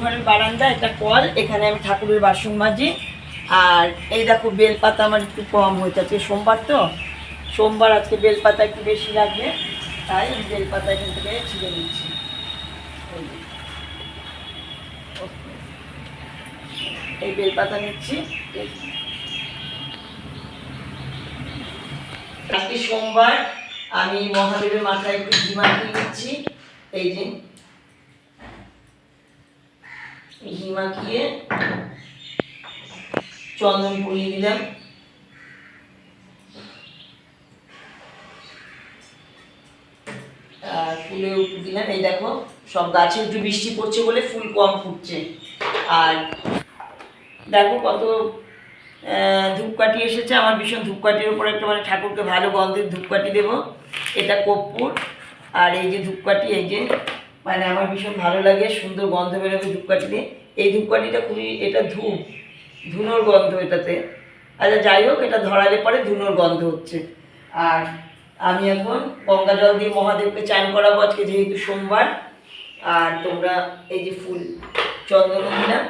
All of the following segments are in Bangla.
ঘরের বারান্দা এটা কল, এখানে আমি ঠাকুরের বাসন মাজি। আর এই দেখো বেলপাতা আমার একটু কম হয়েছে আজকে সোমবার তো? সোমবার আজকে বেলপাতা একটু বেশি লাগবে। তাই আমি বেলপাতা এখান থেকে ছিঁড়ে নিচ্ছি। এই বেলপাতা নিচ্ছি। আজকে সোমবার আমি মহাদেবের মাথায় একটু ঘি মাখিয়ে নিচ্ছি। এই যে। ঘি মাখিয়ে চন্দন পরিয়ে দিলাম। আর ফুলে দিলাম। এই দেখো, সব গাছে একটু বৃষ্টি পড়ছে বলে ফুল কম ফুটছে। আর দেখো কত ধূপকাঠি এসেছে। আমার ভীষণ ধূপকাঠির উপর একটা মানে ঠাকুরকে ভালো গন্ধের ধূপকাঠি দেবো। এটা কর্পূর। আর এই যে ধূপকাঠি, এই যে মানে আমার ভীষণ ভালো লাগে, সুন্দর গন্ধ বেরোবে ধূপকাঠি দিয়ে এই ধূপকাঠিটা খুবই, এটা ধূপ, ধুনোর গন্ধ এটাতে। আচ্ছা যাই হোক, এটা ধরালে পরে ধুনোর গন্ধ হচ্ছে। আর আমি এখন গঙ্গা জল দিয়ে মহাদেবকে চান করাবো আজকে যেহেতু সোমবার। আর তোমরা এই যে ফুল, চন্দন দিলাম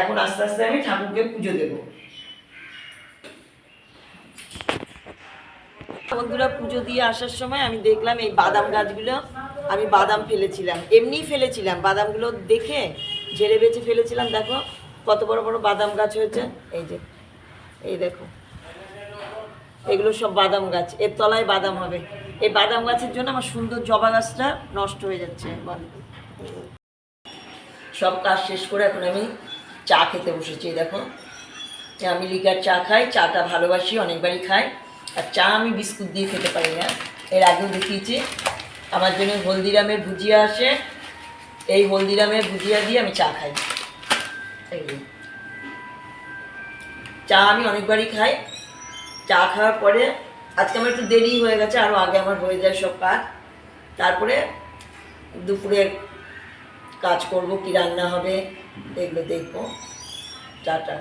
এখন আস্তে আস্তে আমি ঠাকুরকে পুজো দেবো। বন্ধুরা, পুজো দিয়ে আসার সময় আমি দেখলাম এই বাদাম গাছগুলো আমি বাদাম ফেলেছিলাম, এমনিই ফেলেছিলাম। বাদামগুলো দেখে ঝেড়ে বেছে ফেলেছিলাম, দেখো কত বড় বড় বাদাম গাছ হয়েছে। এই যে, এই দেখো। এগুলো সব বাদাম গাছ, এর তলায় বাদাম হবে। এই বাদাম গাছের জন্য আমার সুন্দর জবা গাছটা নষ্ট হয়ে যাচ্ছে সব কাজ শেষ করে এখন আমি চা খেতে বসেছি দেখো। আমি লিকার চা খাই, চাটা ভালোবাসি, অনেকবারই খাই। আর চা আমি বিস্কুট দিয়ে খেতে পারি না। এর আগেও দেখিয়েছি আমার জন্য হলদিরামের ভুজিয়া আসে। এই হলদিরামের ভুজিয়া দিয়ে আমি চা খাই। চা আমি অনেকবারই খাই। চা খাওয়ার পরে, আজকে আমার একটু দেরি হয়ে গেছে আরও আগে আমার হয়ে যায় সব কাজ। তারপরে দুপুরে কাজ করব, কি রান্না হবে, এগুলো দেখব। চাটা